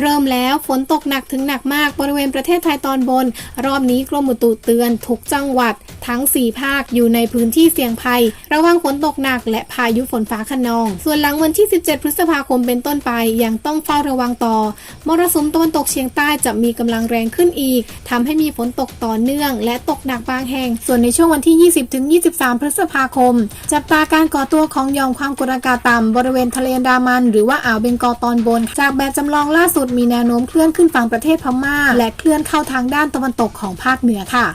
เริ่มแล้วฝนตกหนักถึงหนักมากบริเวณประเทศไทยตอนบน รอบนี้กรมอุตุเตือนทุกจังหวัดทั้ง 4 ภาคอยู่ในพื้นที่เสี่ยงภัย ระวังฝนตกหนักและพายุฝนฟ้าขนอง ส่วนหลังวันที่ 17 พฤษภาคมเป็นต้นไปยังต้องเฝ้าระวังต่อ มรสุมตะวันตกเฉียงใต้จะมีกำลังแรงขึ้นอีกทำให้มีฝนตกต่อเนื่อง และตกหนักบางแห่ง ส่วนในช่วงวันที่ 20 ถึง 23 พฤษภาคม จับตาการก่อตัวของหย่อมความกดอากาศต่ำบริเวณทะเลดามัน หรือว่าอ่าวเบงกอลตอนบน จากแบบจำลองล่าสุดมีแนวโน้มเคลื่อนขึ้นฝั่งประเทศพม่า และเคลื่อนเข้าทางด้านตะวันตกของภาคเหนือค่ะ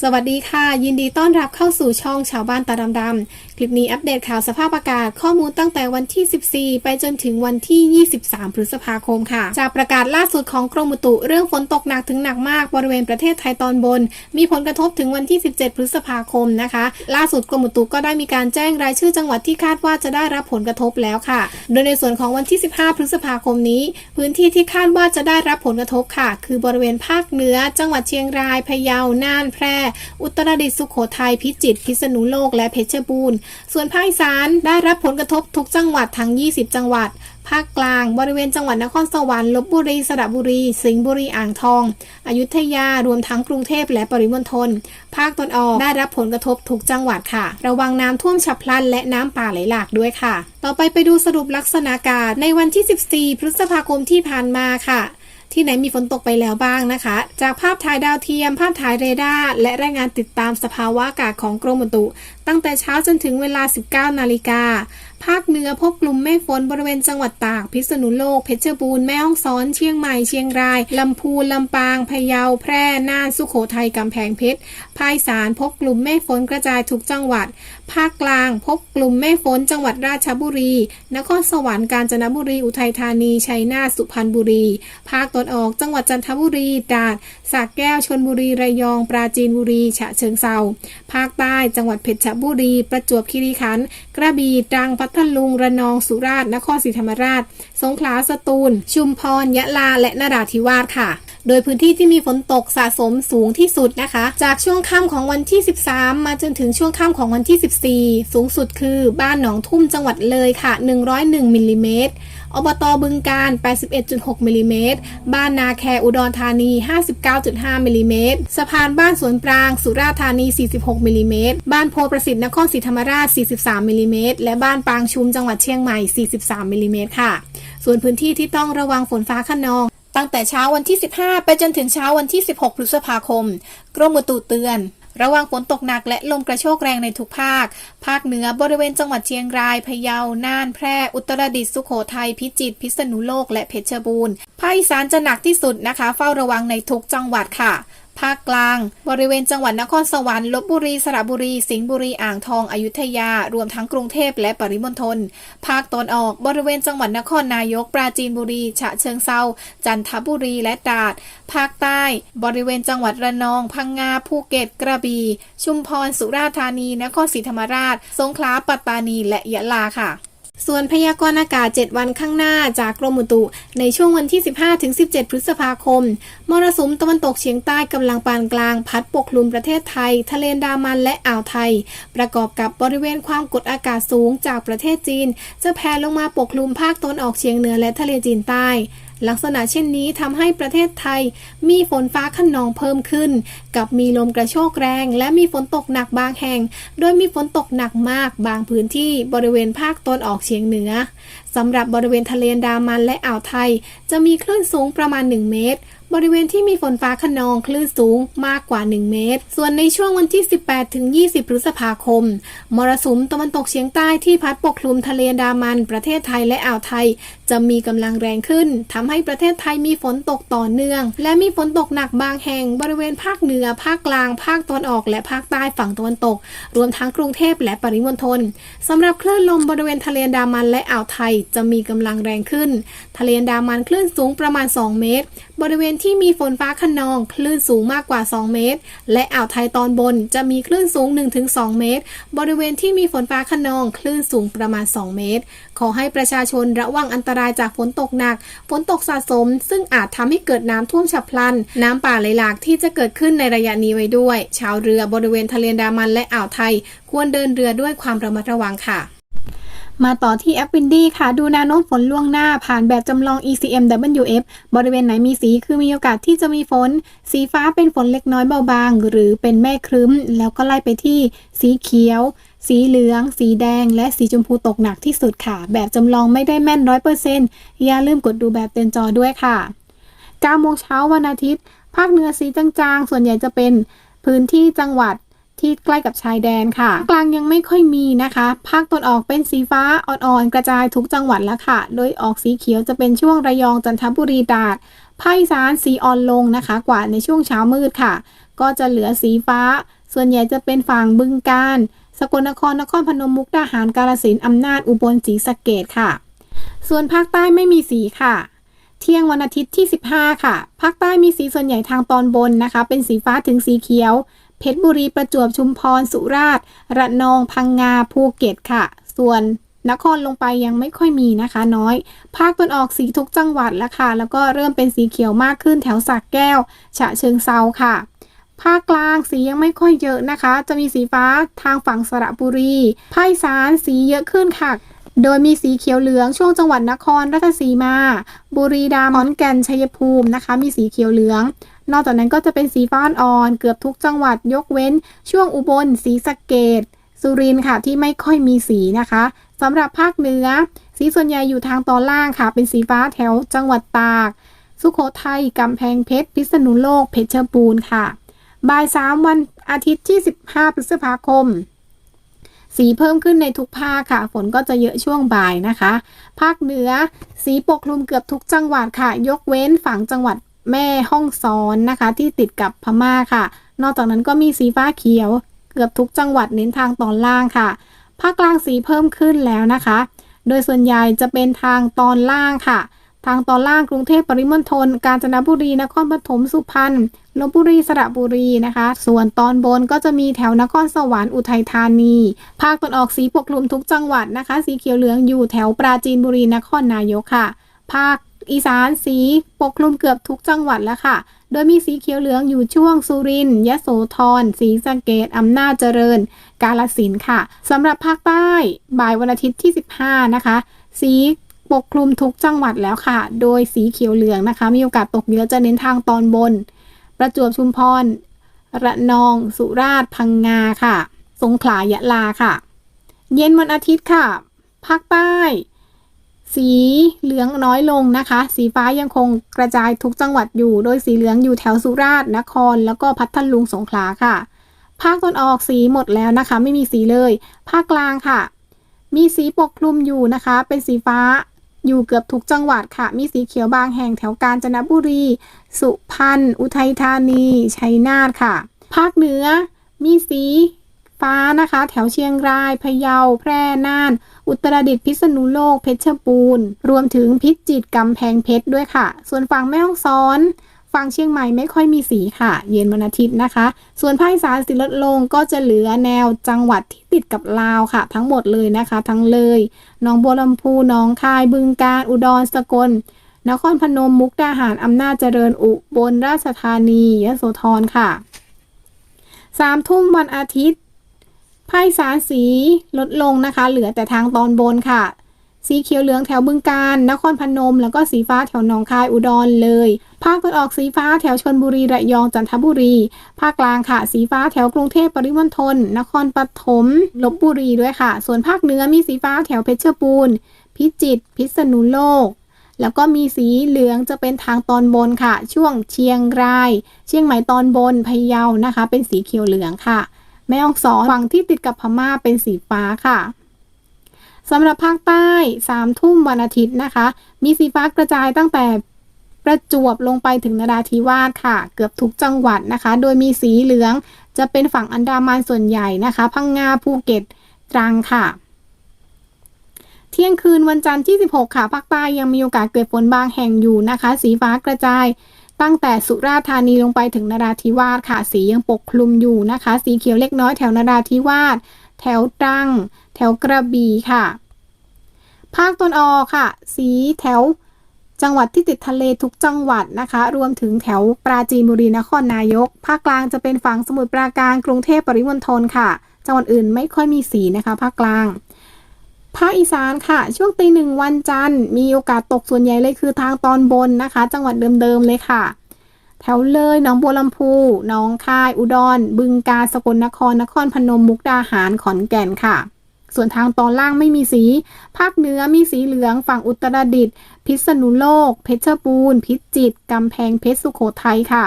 สวัสดีค่ะ ยินดีต้อนรับเข้าสู่ช่องชาวบ้านตาดำๆค ลิปนี้อัปเดตข่าวสภาพอากาศข้อมูลตั้งแต่วันที่ 14 ไปจนถึงวันที่ 23 พฤษภาคมค่ะ จากประกาศล่าสุดของกรมอุตุเรื่องฝนตกหนักถึงหนักมากบริเวณประเทศไทยตอนบน มีผลกระทบถึงวันที่ 17 พฤษภาคมนะคะ ล่าสุดกรมอุตุก็ได้มีการแจ้งรายชื่อจังหวัดที่คาดว่าจะได้รับผลกระทบแล้วค่ะ โดยในส่วนของวันที่ 15 พฤษภาคมนี้ พื้นที่ที่คาดว่าจะได้รับผลกระทบค่ะ คือบริเวณภาคเหนือ จังหวัดเชียงรายพะเยาน่านแพร่ อุตรดิตถ์สุโขทัยพิจิตรพิษณุโลกและเพชรบูรณ์ส่วนภาคอีสานได้รับผลกระทบทุกจังหวัดทั้ง 20 จังหวัด ภาคกลางบริเวณจังหวัดนครสวรรค์ลบบุรีสระบุรี สิงห์บุรีอ่างทอง อยุธยารวมทั้งกรุงเทพและปริมณฑลภาคตะวันออกได้รับผลกระทบทุกจังหวัดค่ะ ระวังน้ำท่วมฉับพลันและน้ำป่าไหลหลากด้วยค่ะ ต่อไปไปดูสรุปลักษณะอากาศในวันที่ 14 พฤษภาคมที่ผ่านมาค่ะ ที่ไหนมีฝนตกไปแล้วบ้างนะคะ จากภาพถ่ายดาวเทียม ภาพถ่ายเรดาร์และรายงานติดตามสภาวะอากาศของกรมอุตุ ตั้งแต่เช้าจนถึงเวลา 19 นาฬิกา ภาคเหนือพบกลุ่มเมฆฝนบริเวณจังหวัดตาก พิษณุโลก เพชรบูรณ์ แม่ฮ่องสอน เชียงใหม่ เชียงราย ลำพูน ลำปาง พะเยา แพร่ น่าน สุโขทัย กำแพงเพชร ภาคสานพบกลุ่มเมฆฝนกระจายทุกจังหวัด ภาคกลาง พบกลุ่มเมฆฝนจังหวัดราชบุรี นครสวรรค์ กาญจนบุรี อุทัยธานี ชัยนาท สุพรรณบุรี ภาคตะวันออก จังหวัดจันทบุรี ตราดสระแก้วชลบุรี ระยอง ปราจีนบุรี ฉะเชิงเทราภาคใต้ จังหวัดเพชรบุรี ประจวบคีรีขันธ์ กระบี่ ตรังพัทลุงระนองสุราษฎร์นครศรีธรรมราช สงขลาสตูล ชุมพร ยะลา และนราธิวาสค่ะ โดยพื้นที่ที่มีฝนตกสะสมสูงที่สุดนะคะ จากช่วงค่ำของวันที่ 13 มาจนถึงช่วงค่ำของวันที่ 14 สูงสุดคือบ้านหนองทุ่มจังหวัดเลยค่ะ 101มิลลิเมตรอบตบึงการ 81.6มิลลิเมตร บ้านนาแคอุดรธานี 59.5มิลลิเมตร สะพานบ้านสวนปราง สุราษฎร์ธานี 46มิลลิเมตร บ้านโพประสิทธิ์นครศรีธรรมราช 43มิลลิเมตร และบ้านปางชุมจังหวัดเชียงใหม่ 43มิลลิเมตรค่ะ ส่วนพื้นที่ที่ต้องระวังฝนฟ้าขนอง ตั้งแต่เช้าวันที่ 15 ไปจนถึงเช้าวันที่ 16 พฤษภาคม กรมอุตุเตือน ระวังฝนตกหนักและลมกระโชกแรงในทุกภาค ภาคเหนือบริเวณจังหวัดเชียงราย พะเยา น่าน แพร่ อุตรดิตถ์ สุโขทัย พิจิตร พิษณุโลก และเพชรบูรณ์ ภาคอีสานจะหนักที่สุดนะคะ เฝ้าระวังในทุกจังหวัดค่ะ ภาคกลาง บริเวณจังหวัดนครสวรรค์ลบบุรีสระบุรี สิงห์บุรีอ่างทองอยุธยา รวมทั้งกรุงเทพและปริมณฑลภาคตะวันออกบริเวณจังหวัดนครนายก ปราจีนบุรี ฉะเชิงเซาจันทบุรีและตราดภาคใต้ บริเวณจังหวัดระนอง พังงาภูเก็ตกระบี่ชุมพรสุราษฎร์ธานี นครศรีธรรมราช สงขลาปัตตานีและยะลาค่ะ ส่วนพยากรณ์อากาศ 7 วันข้างหน้าจากกรมอุตุในช่วงวันที่ 15-17 พฤษภาคม มรสุมตะวันตกเฉียงใต้กำลังปานกลาง พัดปกคลุมประเทศไทย ทะเลนดามันและอ่าวไทย ประกอบกับบริเวณความกดอากาศสูงจากประเทศจีน จะแผ่ลงมาปกคลุมภาคตะวันออกเฉียงเหนือและทะเลจีนใต้ ลักษณะเช่นนี้ทำให้ประเทศไทย มีฝนฟ้าขนองเพิ่มขึ้น กับมีลมกระโชกแรง และมีฝนตกหนักบางแห่ง โดยมีฝนตกหนักมากบางพื้นที่บริเวณภาคตะวันออกเฉียงเหนือสำหรับบริเวณทะเลดามันและอ่าวไทย จะมีคลื่นสูงประมาณ 1 เมตร บริเวณที่มีฝนฟ้าขนองคลื่นสูงมากกว่า 1 เมตร ส่วนในช่วงวันที่ 18 ถึง 20 พฤษภาคม มรสุมตะวันตกเฉียงใต้ที่พัดปกคลุมทะเลดามัน ประเทศไทยและอ่าวไทย จะมีกำลังแรงขึ้นทำให้ประเทศไทยมีฝนตกต่อเนื่อง และมีฝนตกหนักบางแห่งบริเวณภาคเหนือ ภาคกลาง ภาคตะวันออกและภาคใต้ฝั่งตะวันตก รวมทั้งกรุงเทพและปริมณฑลสำหรับคลื่นลมบริเวณทะเลดามันและอ่าวไทย จะมีกำลังแรงขึ้น ทะเลดามันคลื่นสูงประมาณ 2 เมตรบริเวณที่มีฝนฟ้าขนองคลื่นสูงมากกว่า 2 เมตร และอ่าวไทยตอนบนจะมีคลื่นสูง 1-2 เมตร บริเวณที่มีฝนฟ้าขนองคลื่นสูงประมาณ 2 เมตร ขอให้ประชาชนระวังอันตรายจากฝนตกหนัก ฝนตกสะสม ซึ่งอาจทำให้เกิดน้ำท่วมฉับพลัน น้ำป่าไหลหลากที่จะเกิดขึ้นในระยะนี้ไว้ด้วย ชาวเรือบริเวณทะเลดามันและอ่าวไทย ควรเดินเรือด้วยความระมัดระวังค่ะ มาต่อที่แอปวินดี้ค่ะ ดูแนวโน้มฝนล่วงหน้าผ่านแบบจำลอง ECM WF บริเวณไหนมีสีคือมีโอกาสที่จะมีฝน สีฟ้าเป็นฝนเล็กน้อยเบาบาง หรือเป็นแม่ครึ้ม แล้วก็ไล่ไปที่สีเขียว สีเหลือง สีแดง และสีชมพูตกหนักที่สุดค่ะ แบบจำลองไม่ได้แม่นร้อยเปอร์เซ็นต์อย่าลืมกดดูแบบเต็มจอด้วยค่ะ9โมงเช้าวันอาทิตย์ ภาคเหนือสีจางๆ ส่วนใหญ่จะเป็นพื้นที่จังหวัด ที่ใกล้กับชายแดนค่ะ กลางยังไม่ค่อยมีนะคะ ภาคตนออกเป็นสีฟ้าอ่อนๆ กระจายทุกจังหวัดแล้วค่ะ โดยออกสีเขียวจะเป็นช่วงระยองจันทบุรีตราดภาคอีสานสีอ่อนลงนะคะ กว่าในช่วงเช้ามืดค่ะ ก็จะเหลือสีฟ้า ส่วนใหญ่จะเป็นฝั่งบึงกาฬสกลนครนครพนมมุกดาหารกาฬสินอำนาจอุบลศรีสะเกดค่ะ ส่วนภาคใต้ไม่มีสีค่ะเที่ยงวันอาทิตย์ที่ 15 ค่ะ ภาคใต้มีสีส่วนใหญ่ทางตอนบนนะคะ เป็นสีฟ้าถึงสีเขียว เพชรบุรีประจวบชุมพรสุราษฎร์ระนองพังงาภูเก็ตค่ะ ส่วนนครลงไปยังไม่ค่อยมีนะคะ น้อย ภาคตะวันออกสีทุกจังหวัดแล้วค่ะ แล้วก็เริ่มเป็นสีเขียวมากขึ้นแถวสระแก้ว ฉะเชิงเซาค่ะ ภาคกลางสียังไม่ค่อยเยอะนะคะ จะมีสีฟ้าทางฝั่งสระบุรีภาคอีสานสีเยอะขึ้นค่ะ โดยมีสีเขียวเหลืองช่วงจังหวัดนครราชสีมา บุรีรัมย์ขอนแก่นชัยภูมินะคะ มีสีเขียวเหลือง นอกจากนั้นก็จะเป็นสีฟ้าอ่อนเกือบทุกจังหวัดยกเว้น ช่วงอุบลศรีสะเกดสุรินทร์ค่ะที่ไม่ค่อยมีสีนะคะสำหรับภาคเหนือ สีส่วนใหญ่อยู่ทางตอนล่างค่ะ เป็นสีฟ้าแถวจังหวัดตาก สุโขทัยกำแพงเพชร พิษณุโลก เพชรบูรณ์ค่ะ บ่ายสามวันอาทิตย์ที่ 15 พฤษภาคม สีเพิ่มขึ้นในทุกภาคค่ะ ฝนก็จะเยอะช่วงบ่ายนะคะ ภาคเหนือ สีปกคลุมเกือบทุกจังหวัดค่ะ ยกเว้นฝั่งจังหวัด แม่ห้องซ้อนนะคะ ที่ติดกับพม่าค่ะ นอกจากนั้นก็มีสีฟ้าเขียว เกือบทุกจังหวัดเน้นทางตอนล่างค่ะ ภาคกลางสีเพิ่มขึ้นแล้วนะคะ โดยส่วนใหญ่จะเป็นทางตอนล่างค่ะ ทางตอนล่างกรุงเทพปริมณฑลกาญจนบุรีนครปฐมสุพรรณลบบุรีสระบุรีนะคะ ส่วนตอนบนก็จะมีแถวนครสวรรค์อุทัยธานี ภาคตะวันออกสีปกคลุมทุกจังหวัดนะคะ สีเขียวเหลืองอยู่แถวปราจีนบุรีนครนายกค่ะ ภาค อีสานสีปกคลุมเกือบทุกจังหวัดแล้วค่ะ โดยมีสีเขียวเหลืองอยู่ช่วงสุรินทร์ยโสธรศรีสะเกดอำนาจเจริญ กาลสินค่ะสำหรับภาคใต้บ่ายวันอาทิตย์ที่ 15 นะคะ สีปกคลุมทุกจังหวัดแล้วค่ะ โดยสีเขียวเหลืองนะคะ มีโอกาสตกเยอะจะเน้นทางตอนบน ประจวบชุมพร ระนอง สุราษฎร์พังงาค่ะ สงขลายะลาค่ะ เย็นวันอาทิตย์ค่ะ ภาคใต้ สีเหลืองน้อยลงนะคะ สีฟ้ายังคงกระจายทุกจังหวัดอยู่ โดยสีเหลืองอยู่แถวสุราษฎร์นคร แล้วก็พัทลุงสงขลาค่ะ ภาคตะวันออกสีหมดแล้วนะคะ ไม่มีสีเลย ภาคกลางค่ะ มีสีปกคลุมอยู่นะคะ เป็นสีฟ้าอยู่เกือบทุกจังหวัดค่ะ มีสีเขียวบางแห่งแถวกาญจนบุรี สุพรรณ อุทัยธานี ชัยนาทค่ะ ภาคเหนือ มีสีฟ้านะคะ แถวเชียงราย พะเยา แพร่ น่าน อุตรดิตถ์พิษณุโลกเพชรบูรณ์ รวมถึงพิจิตรกำแพงเพชรด้วยค่ะ ส่วนฝั่งแม่ฮ่องสอนฝั่งเชียงใหม่ไม่ค่อยมีสีค่ะ เย็นวันอาทิตย์นะคะ ส่วนภาคอีสานสีลดลงก็จะเหลือแนวจังหวัดที่ติดกับลาวค่ะ ทั้งหมดเลยนะคะ ทั้งเลยหนองบัวลำพูหนองคายบึงกาฬอุดรสกล นครพนมมุกดาหารอำนาจเจริญอุบลราชธานียโสธรค่ะสามทุ่มวันอาทิตย์ ภาคอีสานสีลดลงนะคะ เหลือแต่ทางตอนบนค่ะ สีเขียวเหลืองแถวบึงกาฬนครพนม แล้วก็สีฟ้าแถวหนองคายอุดรเลย ภาคตะวันออกสีฟ้าแถวชนบุรีระยองจันทบุรี ภาคกลางค่ะ สีฟ้าแถวกรุงเทพปริมณฑลนครปฐมลบบุรีด้วยค่ะ ส่วนภาคเหนือมีสีฟ้าแถวเพชรบูรณ์พิจิตรพิษณุโลกแล้วก็มีสีเหลืองจะเป็นทางตอนบนค่ะ ช่วงเชียงราย เชียงใหม่ตอนบนพะเยานะคะ เป็นสีเขียวเหลืองค่ะ แม่ฮ่องสอนฝั่งที่ติดกับพม่าเป็นสีฟ้าค่ะสำหรับภาคใต้สามทุ่มวันอาทิตย์นะคะ มีสีฟ้ากระจายตั้งแต่ประจวบลงไปถึงนราธิวาสค่ะ เกือบทุกจังหวัดนะคะ โดยมีสีเหลืองจะเป็นฝั่งอันดามันส่วนใหญ่นะคะพังงาภูเก็ตตรังค่ะ เที่ยงคืนวันจันทร์ที่ 16 ค่ะภาคใต้ยังมีโอกาสเกิดฝนบางแห่งอยู่นะคะ สีฟ้ากระจาย ตั้งแต่สุราษฎร์ธานีลงไปถึงนราธิวาสค่ะ สียังปกคลุมอยู่นะคะ สีเขียวเล็กน้อยแถวนราธิวาสแถวตรัง แถวกระบี่ค่ะ ภาคตนออกค่ะ สีแถวจังหวัดที่ติดทะเลทุกจังหวัดนะคะ รวมถึงแถวปราจีนบุรีนครนายก ภาคกลางจะเป็นฝั่งสมุทรปราการกรุงเทพปริมณฑลค่ะ จังหวัดอื่นไม่ค่อยมีสีนะคะ ภาคกลาง ภาคอีสานค่ะ ช่วงตีหนึ่งวันจันทร์มีโอกาสตกส่วนใหญ่เลยคือทางตอนบนนะคะ จังหวัดเดิมๆเลยค่ะ แถวเลยหนองบัวลำพูหนองคาย อุดร บึงกาฬสกลนครนครพนมมุกดาหารขอนแก่นค่ะ ส่วนทางตอนล่างไม่มีสี ภาคเหนือมีสีเหลือง ฝั่งอุตรดิตถ์พิษณุโลก เพชรบูรณ์พิจิตรกำแพงเพชรสุโขทัยค่ะ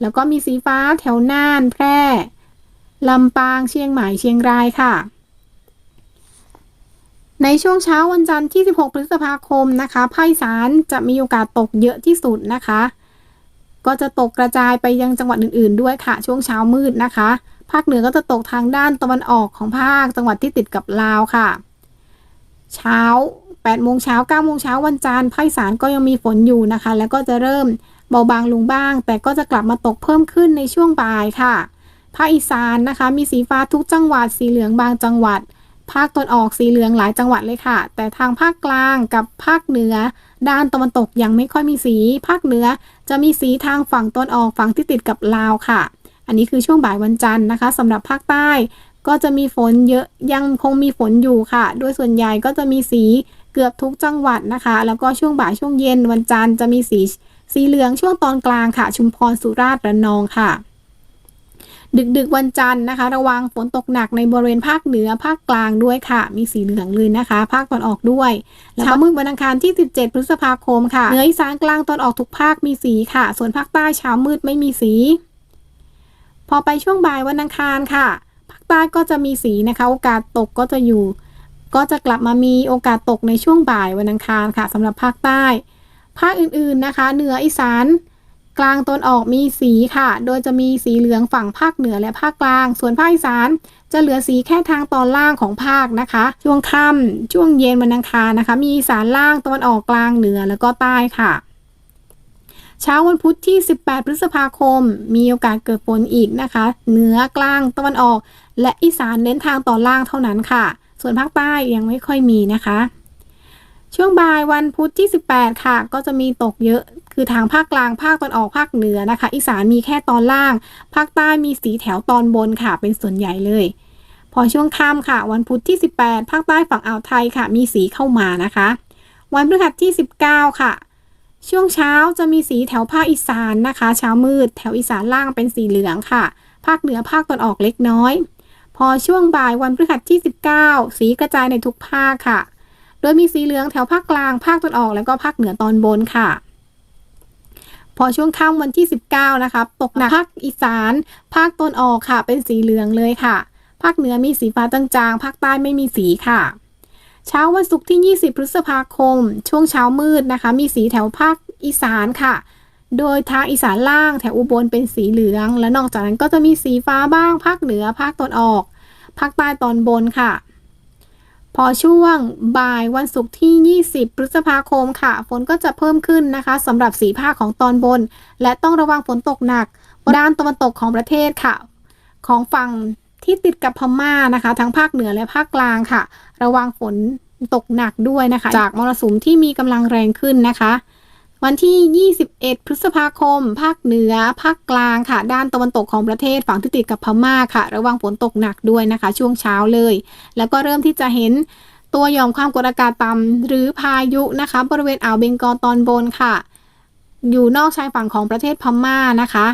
แล้วก็มีสีฟ้าแถวน่านแพร่ลำปางเชียงใหม่เชียงรายค่ะ ในช่วงเช้าวันจันทร์ที่ 16 พฤษภาคมนะคะภาคอีสานจะมีโอกาสตกเยอะที่สุดนะคะ ก็จะตกกระจายไปยังจังหวัดอื่น ๆ ด้วยค่ะ ช่วงเช้ามืดนะคะ ภาคเหนือก็จะตกทางด้านตะวันออกของภาคจังหวัดที่ติดกับลาวค่ะ เช้า8โมงเช้า9โมงเช้าวันจันทร์ภาคอีสานก็ยังมีฝนอยู่นะคะ แล้วก็จะเริ่มเบาบางลงบ้าง แต่ก็จะกลับมาตกเพิ่มขึ้นในช่วงบ่ายค่ะ ภาคอีสานนะคะ มีสีฟ้าทุกจังหวัดสีเหลืองบางจังหวัด ภาคตนออกสีเหลืองหลายจังหวัดเลยค่ะ แต่ทางภาคกลางกับภาคเหนือ ด้านตะวันตกยังไม่ค่อยมีสี ภาคเหนือจะมีสีทางฝั่งตนออกฝั่งที่ติดกับลาวค่ะ อันนี้คือช่วงบ่ายวันจันทร์นะคะสำหรับภาคใต้ ก็จะมีฝนเยอะยังคงมีฝนอยู่ค่ะ โดยส่วนใหญ่ก็จะมีสีเกือบทุกจังหวัดนะคะ แล้วก็ช่วงบ่ายช่วงเย็นวันจันทร์จะมีสีสีเหลืองช่วงตอนกลางค่ะ ชุมพรสุราษฎร์ระนองค่ะ ดึกดึกๆวันจันทร์นะคะ ระวังฝนตกหนักในบริเวณภาคเหนือภาคกลางด้วยค่ะ มีสีเหลืองเลยนะคะ ภาคตอนออกด้วยเช้ามืดวันอังคารที่ 17 พฤษภาคมค่ะเหนืออีสานกลางตอนออกทุกภาคมีสีค่ะ ส่วนภาคใต้เช้ามืดไม่มีสี พอไปช่วงบ่ายวันอังคารค่ะ ภาคใต้ก็จะมีสีนะคะ โอกาสตกก็จะอยู่ ก็จะกลับมามีโอกาสตกในช่วงบ่ายวันอังคารค่ะสำหรับภาคใต้ ภาคอื่นๆนะคะ เหนืออีสาน กลางตนออกมีสีค่ะ โดยจะมีสีเหลืองฝั่งภาคเหนือและภาคกลาง ส่วนภาคอีสานจะเหลือสีแค่ทางตอนล่างของภาคนะคะ ช่วงค่ำช่วงเย็นวันอังคารนะคะ มีอีสานล่างตะวันออกกลางเหนือแล้วก็ใต้ค่ะ เช้าวันพุธที่ 18 พฤษภาคม มีโอกาสเกิดฝนอีกนะคะ เหนือกลางตะวันออก และอีสานเน้นทางตอนล่างเท่านั้นค่ะ ส่วนภาคใต้ยังไม่ค่อยมีนะคะ ช่วงบ่ายวันพุธที่ 18 ค่ะ ก็จะมีตกเยอะ คือทางภาคกลางภาคตอนออกภาคเหนือนะคะ อีสานมีแค่ตอนล่าง ภาคใต้มีสีแถวตอนบนค่ะ เป็นส่วนใหญ่เลย พอช่วงค่ำค่ะ วันพุธที่ 18 ภาคใต้ฝั่งอ่าวไทยค่ะ มีสีเข้ามานะคะ วันพฤหัสที่ 19 ค่ะ ช่วงเช้าจะมีสีแถวภาคอีสานนะคะ เช้ามืด แถวอีสานล่างเป็นสีเหลืองค่ะ ภาคเหนือภาคตอนออกเล็กน้อย พอช่วงบ่ายวันพฤหัสที่ 19 สีกระจายในทุกภาคค่ะ โดยมีสีเหลืองแถวภาคกลาง ภาคตะวันออก แล้วก็ภาคเหนือตอนบนค่ะ พอช่วงค่ำวันที่ 19 นะคะ ตกหนักภาคอีสาน ภาคตะวันออกค่ะ เป็นสีเหลืองเลยค่ะ ภาคเหนือมีสีฟ้าจางๆ ภาคใต้ไม่มีสีค่ะ เช้าวันศุกร์ที่ 20 พฤษภาคม ช่วงเช้ามืดนะคะ มีสีแถวภาคอีสานค่ะโดยทางอีสานล่างแถวอุบลเป็นสีเหลือง และนอกจากนั้นก็จะมีสีฟ้าบ้าง ภาคเหนือภาคตะวันออก ภาคใต้ตอนบนค่ะ พอช่วงบ่ายวันศุกร์ที่ 20 พฤษภาคมค่ะ ฝนก็จะเพิ่มขึ้นนะคะสำหรับสีภาคของตอนบน และต้องระวังฝนตกหนักด้านตะวันตกของประเทศค่ะ ของฝั่งที่ติดกับพม่านะคะ ทั้งภาคเหนือและภาคกลางค่ะ ระวังฝนตกหนักด้วยนะคะ จากมรสุมที่มีกำลังแรงขึ้นนะคะ วันที่ 21 พฤษภาคม ภาคเหนือ ภาคกลางค่ะ ด้านตะวันตกของประเทศฝั่งที่ติดกับพม่าค่ะ ระวังฝนตกหนักด้วยนะคะ ช่วงเช้าเลย แล้วก็เริ่มที่จะเห็นตัวหย่อมความกดอากาศต่ำหรือพายุนะคะ บริเวณอ่าวเบงกอลตอนบนค่ะ อยู่นอกชายฝั่งของประเทศพม่านะคะ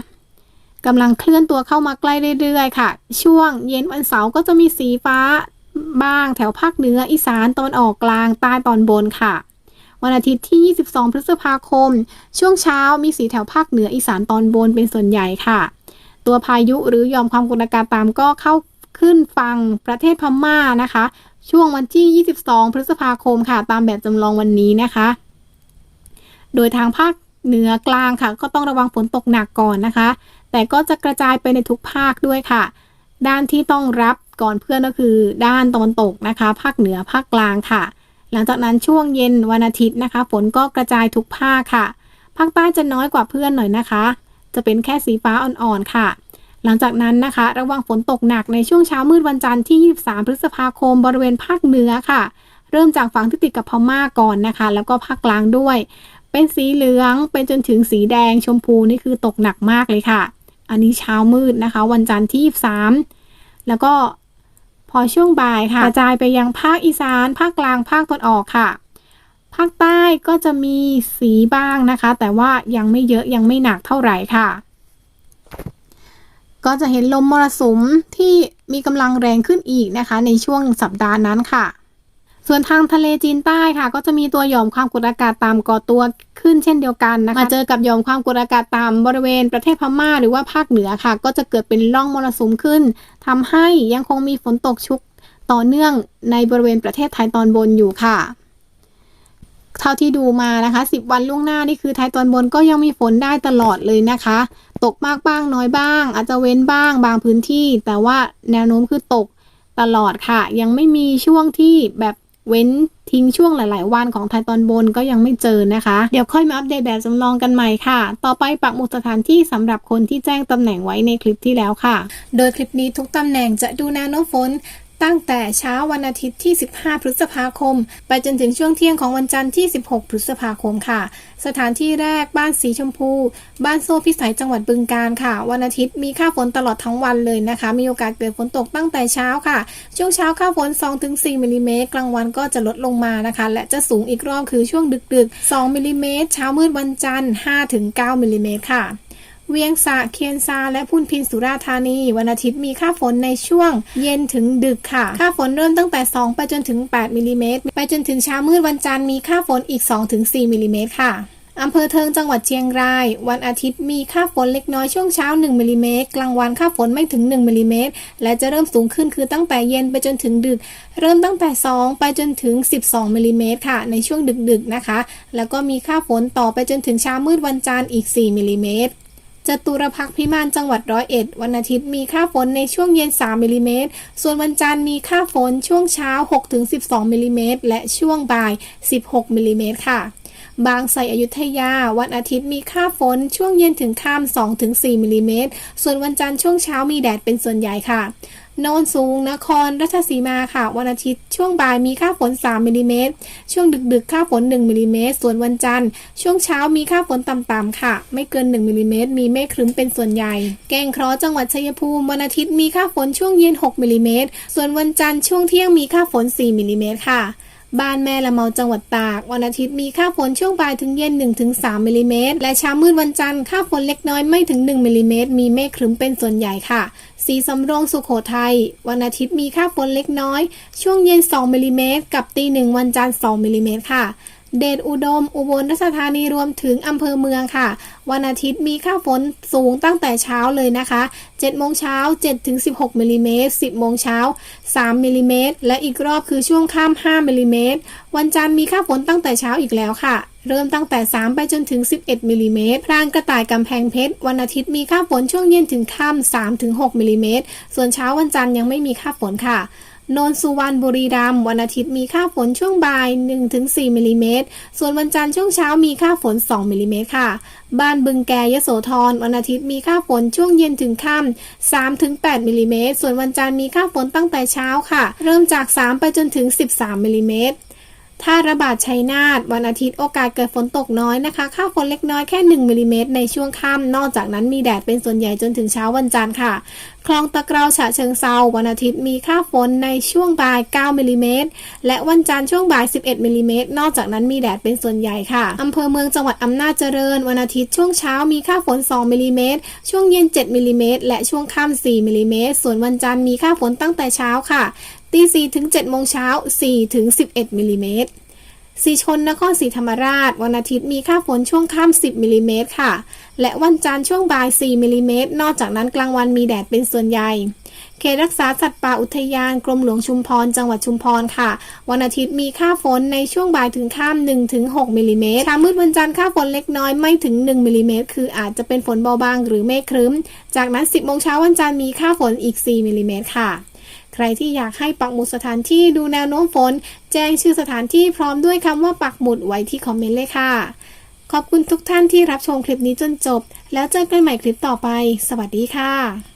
กำลังเคลื่อนตัวเข้ามาใกล้เรื่อยๆค่ะ ช่วงเย็นวันเสาร์ก็จะมีสีฟ้าบ้างแถวภาคเหนืออีสานตอนออกกลางใต้ตอนบนค่ะ วันอาทิตย์ที่ 22 พฤษภาคม ช่วงเช้ามีสีแถวภาคเหนืออีสานตอนบนเป็นส่วนใหญ่ค่ะ ตัวพายุหรือยอมความกดอากาศต่ำก็เข้าขึ้นฝั่งประเทศพม่านะคะ ช่วงวันที่ 22 พฤษภาคมค่ะ ตามแบบจำลองวันนี้นะคะ โดยทางภาคเหนือกลางค่ะ ก็ต้องระวังฝนตกหนักก่อนนะคะ แต่ก็จะกระจายไปในทุกภาคด้วยค่ะ ด้านที่ต้องรับก่อนเพื่อนก็คือด้านตะวันตกนะคะ ภาคเหนือภาคกลางค่ะ หลังจากนั้นช่วงเย็นวันอาทิตย์นะคะ ฝนก็กระจายทุกภาคค่ะ ภาคใต้จะน้อยกว่าเพื่อนหน่อยนะคะ จะเป็นแค่สีฟ้าอ่อนๆค่ะ หลังจากนั้นนะคะ ระวังฝนตกหนักในช่วงเช้ามืดวันจันทร์ที่ 23 พฤษภาคม บริเวณภาคเหนือค่ะ เริ่มจากฝั่งที่ติดกับพม่าก่อนนะคะ แล้วก็ภาคกลางด้วย เป็นสีเหลืองไปจนถึงสีแดงชมพูนี่คือตกหนักมากเลยค่ะ อันนี้เช้ามืดนะคะ วันจันทร์ที่ 23 แล้วก็ พอช่วงบ่ายค่ะกระจายไปยังภาคอีสาน ภาคกลางภาคตะวันออกค่ะ ภาคใต้ก็จะมีสีบ้างนะคะ แต่ว่ายังไม่เยอะยังไม่หนักเท่าไหร่ค่ะ ก็จะเห็นลมมรสุมที่มีกำลังแรงขึ้นอีกนะคะ ในช่วงสัปดาห์นั้นค่ะ ส่วนทางทะเลจีนใต้ค่ะ ก็จะมีตัวหย่อมความกดอากาศต่ำก่อตัวขึ้นเช่นเดียวกันนะคะมาเจอกับหย่อมความกดอากาศต่ำบริเวณประเทศพม่าหรือว่าภาคเหนือค่ะ ก็จะเกิดเป็นร่องมรสุมขึ้นทำให้ยังคงมีฝนตกชุกต่อเนื่องในบริเวณประเทศไทยตอนบนอยู่ค่ะ เท่าที่ดูมานะคะ 10 วันล่วงหน้านี่คือไทยตอนบนก็ยังมีฝนได้ตลอดเลยนะคะ ตกมากบ้างน้อยบ้าง อาจจะเว้นบ้างบางพื้นที่ แต่ว่าแนวโน้มคือตกตลอดค่ะ ยังไม่มีช่วงที่แบบ เว้นทิ้งช่วงหลาย ๆ วันของไทยตอนบนก็ยังไม่เจอนะคะ เดี๋ยวค่อยมาอัปเดตแบบจำลองกันใหม่ค่ะ ต่อไปปักหมุดสถานที่สำหรับคนที่แจ้งตำแหน่งไว้ในคลิปที่แล้วค่ะ โดยคลิปนี้ทุกตำแหน่งจะดูแนวโน้มฝน ตั้งแต่เช้าวันอาทิตย์ที่ 15 พฤษภาคม ไปจนถึงช่วงเที่ยงของวันจันทร์ที่ 16 พฤษภาคมค่ะ สถานที่แรกบ้านสีชมพู บ้านโซ่พิสัยจังหวัดบึงกาฬค่ะ วันอาทิตย์มีค่าฝนตลอดทั้งวันเลยนะคะ มีโอกาสเกิดฝนตกตั้งแต่เช้าค่ะ ช่วงเช้าค่าฝน 2-4มิลลิเมตรกลางวันก็จะลดลงมานะคะ และจะสูงอีกรอบคือช่วงดึกๆ 2มิลลิเมตรเช้ามืดวันจันทร์ 5-9มิลลิเมตรค่ะ เวียงสะเคียนซา และพุนพินสุราธานี วันอาทิตย์มีค่าฝนในช่วง เย็นถึงดึกค่ะ ค่าฝนเริ่มตั้งแต่ 2 ไปจนถึง 8มิลลิเมตรไปจนถึงเช้ามืดวันจันทร์มีค่าฝนอีก 2-4มิลลิเมตรค่ะอำเภอเทิงจังหวัดเชียงราย วันอาทิตย์มีค่าฝนเล็กน้อยช่วงเช้า 1มิลลิเมตรกลางวันค่าฝนไม่ถึง 1มิลลิเมตรและจะเริ่มสูงขึ้นคือตั้งแต่เย็นไปจนถึงดึก เริ่มตั้งแต่ 2 ไปจนถึง 12มิลลิเมตรค่ะ ในช่วงดึกๆนะคะ แล้วก็มีค่าฝนต่อไปจนถึงเช้ามืดวันจันทร์อีก 4มิลิเมตร จตุรพักพิมานจังหวัดร้อยเอ็ด วันอาทิตย์มีค่าฝนในช่วงเย็น 3 มิลลิเมตร ส่วนวันจันทร์มีค่าฝนช่วงเช้า 6-12 มิลลิเมตร และช่วงบ่าย 16 มิลลิเมตรค่ะบางไทรอยุธยา วันอาทิตย์มีค่าฝนช่วงเย็นถึงค่ำ2-4มิลลิเมตร ส่วนวันจันทร์ช่วงเช้ามีแดดเป็นส่วนใหญ่ค่ะ โนนสูง นครราชสีมาค่ะ วันอาทิตย์ช่วงบ่ายมีค่าฝน 3มิลลิเมตร ช่วงดึกๆ ค่าฝน 1มิลลิเมตร ส่วนวันจันทร์ ช่วงเช้ามีค่าฝนต่ำๆค่ะ ไม่เกิน 1มิลลิเมตร มีเมฆครึ้มเป็นส่วนใหญ่ แกงเคราะห์จังหวัดชัยภูมิ วันอาทิตย์มีค่าฝนช่วงเย็น 6มิลลิเมตร ส่วนวันจันทร์ช่วงเที่ยงมีค่าฝน 4มิลลิเมตรค่ะ บ้านแม่ละเมาจังหวัดตาก วันอาทิตย์มีค่าฝนช่วงบ่ายถึงเย็น 1-3มิลลิเมตรและเช้ามืดวันจันทร์ค่าฝนเล็กน้อยไม่ถึง 1มิลลิเมตรมีเมฆครึ้มเป็นส่วนใหญ่ค่ะ สีสำโรงสุขโขทัยวันอาทิตย์มีค่าฝนเล็กน้อย ช่วงเย็น 2มิลลิเมตรกับตีหนึ่งวันจันทร์ 2มิลลิเมตรค่ะ เดชอุดม อุบลราชธานีรวมถึงอำเภอเมืองค่ะ วันอาทิตย์มีค่าฝนสูงตั้งแต่เช้าเลยนะคะ7โมงเช้า7ถึง16มิลลิเมตร10โมงเช้า3มิลลิเมตรและอีกรอบคือช่วงค่ำ5มิลลิเมตรวันจันทร์มีค่าฝนตั้งแต่เช้าอีกแล้วค่ะเริ่มตั้งแต่ 3 ไปจนถึง 11มิลลิเมตรพรางกระต่ายกำแพงเพชร วันอาทิตย์มีค่าฝนช่วงเย็นถึงค่ำ3ถึง6มิลลิเมตรส่วนเช้าวันจันทร์ยังไม่มีค่าฝนค่ะ นนสุวรรณบุรีรัมย์วันอาทิตย์มีค่าฝนช่วงบ่าย 1-4มิลลิเมตร ส่วนวันจันทร์ช่วงเช้ามีค่าฝน 2มิลลิเมตรค่ะ บ้านบึงแกยโสธรวันอาทิตย์มีค่าฝนช่วงเย็นถึงค่ำ3-8มิลลิเมตร ส่วนวันจันทร์มีค่าฝนตั้งแต่เช้าค่ะ เริ่มจาก 3 ไปจนถึง 13มิลลิเมตร ถ้าระบาดชัยนาทวันอาทิตย์โอกาสเกิดฝนตกน้อยนะคะ ค่าฝนเล็กน้อยแค่ 1มิลลิเมตรในช่วงค่ำนอกจากนั้นมีแดดเป็นส่วนใหญ่จนถึงเช้าวันจันทร์ค่ะ คลองตะเกราฉะเชิงเซาวันอาทิตย์มีค่าฝนในช่วงบ่าย 9มิลลิเมตรและวันจันทร์ช่วงบ่าย 11มิลลิเมตรนอกจากนั้นมีแดดเป็นส่วนใหญ่ค่ะอำเภอเมืองจังหวัดอำนาจเจริญ วันอาทิตย์ช่วงเช้ามีค่าฝน 2มิลลิเมตรช่วงเย็น 7มิลลิเมตรและช่วงค่ำ4มิลลิเมตรส่วนวันจันทร์มีค่าฝนตั้งแต่เช้าค่ะ ตี4ถึง7โมงเช้า4ถึง11มิลลิเมตรสีชนนครศรีธรรมราช วันอาทิตย์มีค่าฝนช่วงค่ำ10มิลลิเมตรค่ะ และวันจันทร์ช่วงบ่าย4มิลลิเมตรนอกจากนั้นกลางวันมีแดดเป็นส่วนใหญ่เขตรักษาสัตว์ป่าอุทยานกรมหลวงชุมพร จังหวัดชุมพรค่ะ วันอาทิตย์มีค่าฝนในช่วงบ่ายถึงค่ำ1ถึง6มิลลิเมตรเช้ามืดวันจันทร์ค่าฝนเล็กน้อยไม่ถึง1มิลลิเมตรคืออาจจะเป็นฝนเบาบางหรือเมฆครึ้ม จากนั้น 10โมงเช้าวันจันทร์มีค่าฝนอีก 4มิลิเมตรค่ะ ใครที่อยากให้ปักหมุดสถานที่ดูแนวโน้มฝน แจ้งชื่อสถานที่พร้อมด้วยคำว่าปักหมุดไว้ที่คอมเมนต์เลยค่ะขขอบคุณทุกท่านที่รับชมคลิปนี้จนจบ แล้วเจอกันใหม่คลิปต่อไป สวัสดีค่ะ